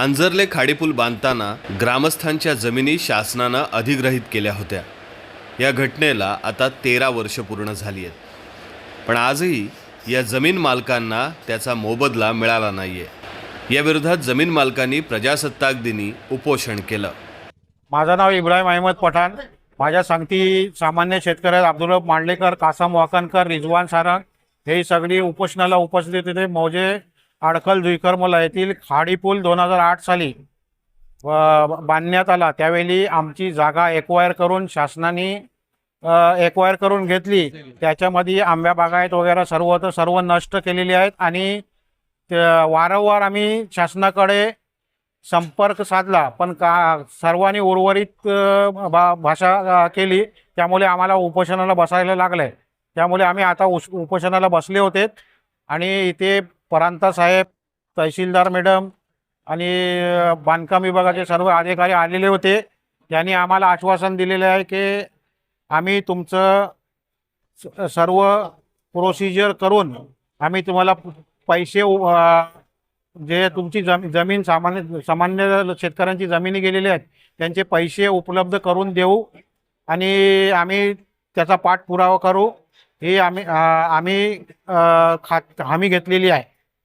आंजरले खाडीपूल बांधताना ग्रामस्थांच्या जमिनी शासनानं अधिग्रहित केल्या होत्या. या घटनेला आता तेरा वर्ष पूर्ण झाली आहेत. पण आजही या जमीन मालकांना त्याचा मोबदला मिळाला नाही आहे याविरोधात जमीन मालकांनी प्रजासत्ताक दिनी उपोषण केलं. माझं नाव इब्राहिम अहमद पठाण. माझ्या सांगती सामान्य शेतकऱ्यात अब्दुल मांडलेकर कासम वाकणकर रिजवान सारंग हे सगळी उपोषणाला उपस्थित होते. मौजे आडखल जुईकरमला येथील खाडी पूल दोन हजार आठ साली बांधण्यात आला. त्यावेळी आमची जागा एक्वायर करून शासनाने एक्वायर करून घेतली. त्याच्यामध्ये आंब्या बागायत वगैरे सर्व तर सर्व नष्ट केलेली आहेत आणि वारंवार आम्ही शासनाकडे संपर्क साधला. पण का सर्वांनी उर्वरित भा भाषा केली. त्यामुळे आम्हाला उपोषणाला बसायला लागलं आहे त्यामुळे आम्ही आता उस उपोषणाला बसले होते. आणि इथे परांता साहेब तहसीलदार मॅडम आणि बांधकाम विभागाचे सर्व अधिकारी आलेले होते. त्यांनी आम्हाला आश्वासन दिलेलं आहे की आम्ही तुमचं स- सर्व प्रोसिजर करून आम्ही तुम्हाला पैसे जे तुमची जम जमीन सामान्य सामान्य शेतकऱ्यांची जमिनी गेलेली आहेत त्यांचे पैसे उपलब्ध करून देऊ आणि आम्ही त्याचा पाठपुरावा करू. ही आम्ही आम्ही खात हमी घेतलेली आहे.